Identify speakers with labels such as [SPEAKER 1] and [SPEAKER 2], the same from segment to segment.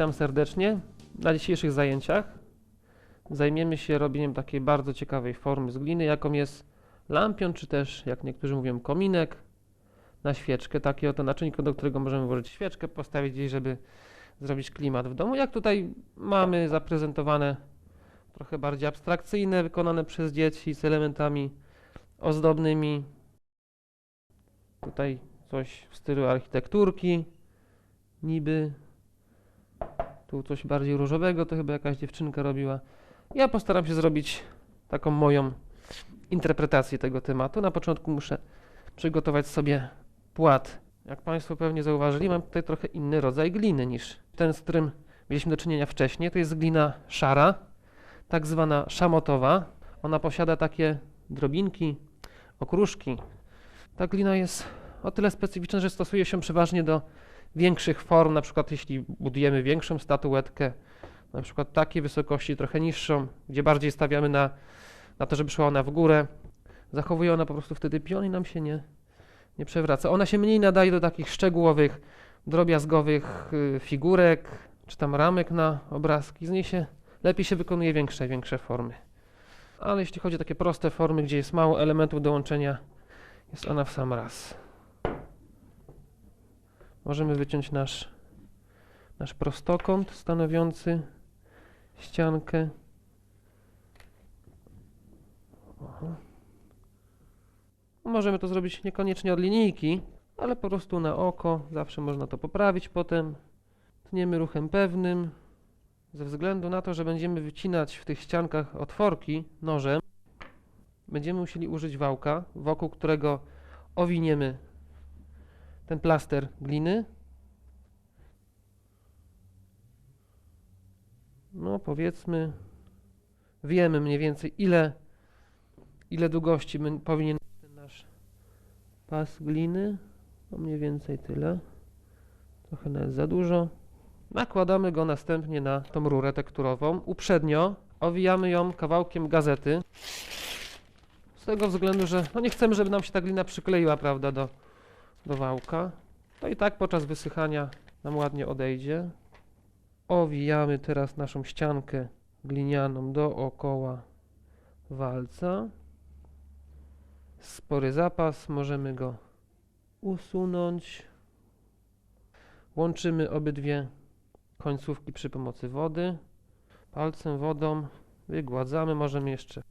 [SPEAKER 1] Witam serdecznie. Na dzisiejszych zajęciach zajmiemy się robieniem takiej bardzo ciekawej formy z gliny, jaką jest lampion, czy też, jak niektórzy mówią, kominek na świeczkę. Takie oto naczynko, do którego możemy włożyć świeczkę, postawić gdzieś, żeby zrobić klimat w domu. Jak tutaj mamy zaprezentowane trochę bardziej abstrakcyjne, wykonane przez dzieci z elementami ozdobnymi. Tutaj coś w stylu architekturki, niby. Tu coś bardziej różowego, to chyba jakaś dziewczynka robiła. Ja postaram się zrobić taką moją interpretację tego tematu. Na początku muszę przygotować sobie płat. Jak Państwo pewnie zauważyli, mam tutaj trochę inny rodzaj gliny niż ten, z którym mieliśmy do czynienia wcześniej. To jest glina szara, tak zwana szamotowa. Ona posiada takie drobinki, okruszki. Ta glina jest o tyle specyficzna, że stosuje się przeważnie do większych form, na przykład jeśli budujemy większą statuetkę, na przykład takiej wysokości, trochę niższą, gdzie bardziej stawiamy na, na to, żeby szła ona w górę, zachowuje ona po prostu wtedy pion i nam się nie, nie przewraca. Ona się mniej nadaje do takich szczegółowych, drobiazgowych y, figurek, czy tam ramek na obrazki. Z niej się lepiej się wykonuje większe, większe formy. Ale jeśli chodzi o takie proste formy, gdzie jest mało elementów do łączenia, jest ona w sam raz. Możemy wyciąć nasz, nasz prostokąt stanowiący ściankę. Oho. Możemy to zrobić niekoniecznie od linijki, ale po prostu na oko. Zawsze można to poprawić potem. Tniemy ruchem pewnym. Ze względu na to, że będziemy wycinać w tych ściankach otworki nożem, będziemy musieli użyć wałka, wokół którego owiniemy ten plaster gliny. No powiedzmy, wiemy mniej więcej ile, ile długości powinien ten nasz pas gliny. No mniej więcej tyle. Trochę nawet za dużo. Nakładamy go następnie na tą rurę tekturową. Uprzednio owijamy ją kawałkiem gazety. Z tego względu, że no nie chcemy, żeby nam się ta glina przykleiła, prawda, do, do wałka. To i tak podczas wysychania nam ładnie odejdzie. Owijamy teraz naszą ściankę glinianą dookoła walca. Spory zapas, możemy go usunąć. Łączymy obydwie końcówki przy pomocy wody. Palcem wodą wygładzamy, możemy jeszcze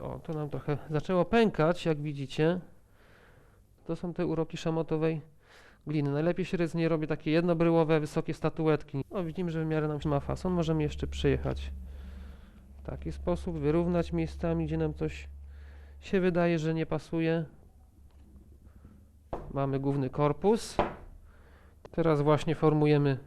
[SPEAKER 1] o, to nam trochę zaczęło pękać, jak widzicie. To są te uroki szamotowej gliny. Najlepiej się z niej robi takie jednobryłowe, wysokie statuetki. O, widzimy, że w miarę nam się ma fason. Możemy jeszcze przejechać w taki sposób, wyrównać miejscami, gdzie nam coś się wydaje, że nie pasuje. Mamy główny korpus. Teraz właśnie formujemy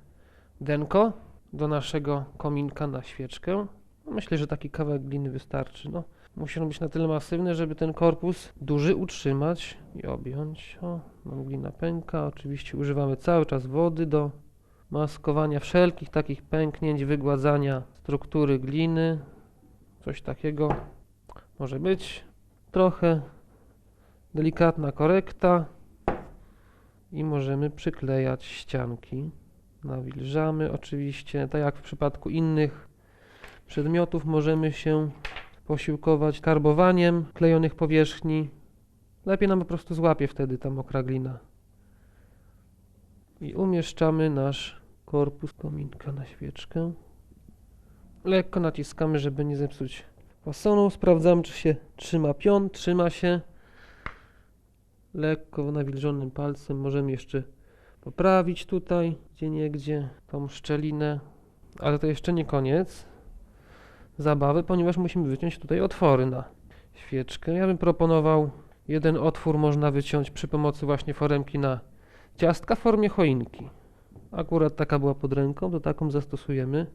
[SPEAKER 1] denko do naszego kominka na świeczkę. No, Myślę, że taki kawałek gliny wystarczy. No, musi on być na tyle masywny, żeby ten korpus duży utrzymać i objąć. O, nam glina pęka. Oczywiście używamy cały czas wody do maskowania wszelkich takich pęknięć, wygładzania struktury gliny. Coś takiego może być. Trochę delikatna korekta i możemy przyklejać ścianki. Nawilżamy oczywiście, tak jak w przypadku innych przedmiotów możemy się posiłkować karbowaniem klejonych powierzchni. Lepiej nam po prostu złapie wtedy ta mokra glina. I umieszczamy nasz korpus kominka na świeczkę. Lekko naciskamy, żeby nie zepsuć fasonu. Sprawdzamy, czy się trzyma pion. Trzyma się. Lekko nawilżonym palcem możemy jeszcze poprawić tutaj, gdzie niegdzie, tą szczelinę. Ale to jeszcze nie koniec zabawy, ponieważ musimy wyciąć tutaj otwory na świeczkę. Ja bym proponował jeden otwór można wyciąć przy pomocy właśnie foremki na ciastka w formie choinki. Akurat taka była pod ręką, to taką zastosujemy.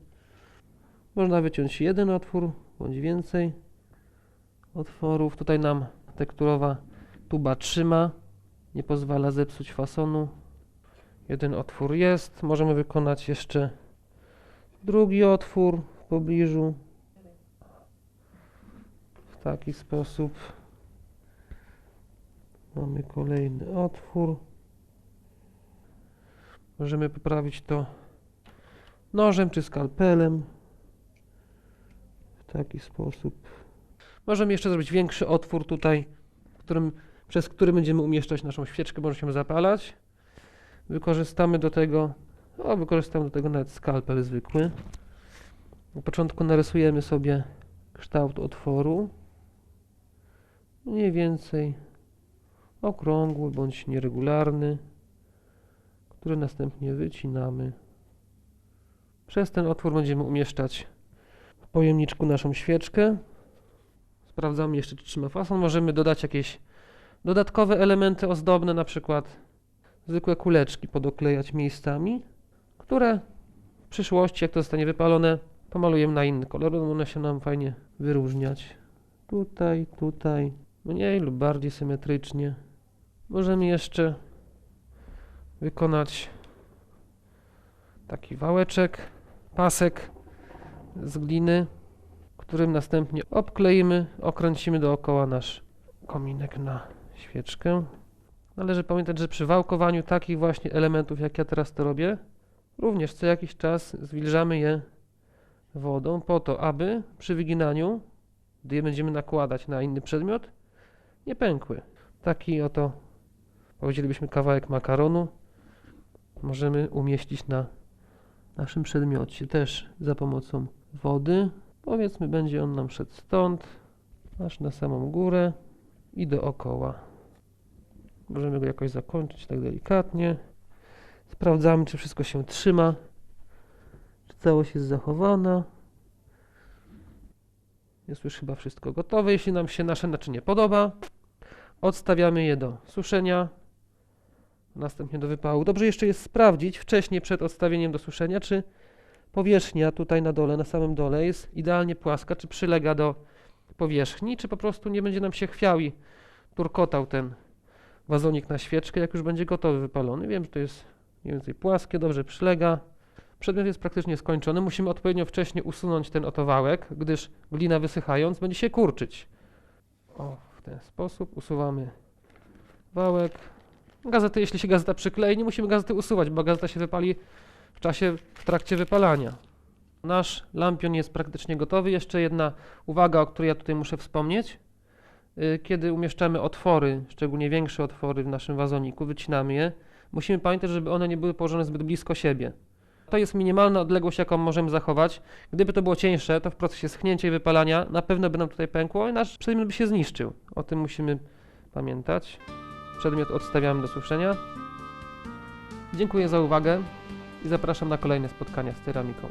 [SPEAKER 1] Można wyciąć jeden otwór, bądź więcej otworów. Tutaj nam tekturowa tuba trzyma, nie pozwala zepsuć fasonu. Jeden otwór jest. Możemy wykonać jeszcze drugi otwór w pobliżu. W taki sposób. Mamy kolejny otwór. Możemy poprawić to nożem czy skalpelem. W taki sposób. Możemy jeszcze zrobić większy otwór tutaj, którym, przez który będziemy umieszczać naszą świeczkę, może się zapalać. Wykorzystamy do tego, o, wykorzystamy do tego nawet skalpel zwykły. Na początku narysujemy sobie kształt otworu. Mniej więcej okrągły bądź nieregularny, który następnie wycinamy. Przez ten otwór będziemy umieszczać w pojemniczku naszą świeczkę. Sprawdzamy jeszcze, czy trzyma fason. Możemy dodać jakieś dodatkowe elementy ozdobne, na przykład zwykłe kuleczki podoklejać miejscami, które w przyszłości, jak to zostanie wypalone, pomalujemy na inny kolor, one się nam fajnie wyróżniać. Tutaj, tutaj, mniej lub bardziej symetrycznie. Możemy jeszcze wykonać taki wałeczek, pasek z gliny, którym następnie obkleimy, okręcimy dookoła nasz kominek na świeczkę. Należy pamiętać, że przy wałkowaniu takich właśnie elementów, jak ja teraz to robię, również co jakiś czas zwilżamy je wodą po to, aby przy wyginaniu, gdy je będziemy nakładać na inny przedmiot, nie pękły. Taki oto, powiedzielibyśmy, kawałek makaronu możemy umieścić na naszym przedmiocie też za pomocą wody. Powiedzmy, będzie on nam szedł stąd, aż na samą górę i dookoła. Możemy go jakoś zakończyć tak delikatnie. Sprawdzamy, czy wszystko się trzyma, czy całość jest zachowana. Jest już chyba wszystko gotowe. Jeśli nam się nasze naczynie podoba, odstawiamy je do suszenia, następnie do wypału. Dobrze jeszcze jest sprawdzić wcześniej przed odstawieniem do suszenia, czy powierzchnia tutaj na dole, na samym dole jest idealnie płaska, czy przylega do powierzchni, czy po prostu nie będzie nam się chwiał i turkotał ten wazonik na świeczkę, jak już będzie gotowy, wypalony. Wiem, że to jest mniej więcej płaskie, dobrze przylega. Przedmiot jest praktycznie skończony. Musimy odpowiednio wcześnie usunąć ten oto wałek, gdyż glina wysychając będzie się kurczyć. O, w ten sposób usuwamy wałek. Gazety, jeśli się gazeta przyklei, nie musimy gazety usuwać, bo gazeta się wypali w czasie, w trakcie wypalania. Nasz lampion jest praktycznie gotowy. Jeszcze jedna uwaga, o której ja tutaj muszę wspomnieć. Y, Kiedy umieszczamy otwory, szczególnie większe otwory w naszym wazoniku, wycinamy je, musimy pamiętać, żeby one nie były położone zbyt blisko siebie. To jest minimalna odległość, jaką możemy zachować. Gdyby to było cieńsze, to w procesie schnięcia i wypalania na pewno by nam tutaj pękło i nasz przedmiot by się zniszczył. O tym musimy pamiętać. Przedmiot odstawiamy do suszenia. Dziękuję za uwagę i zapraszam na kolejne spotkania z ceramiką.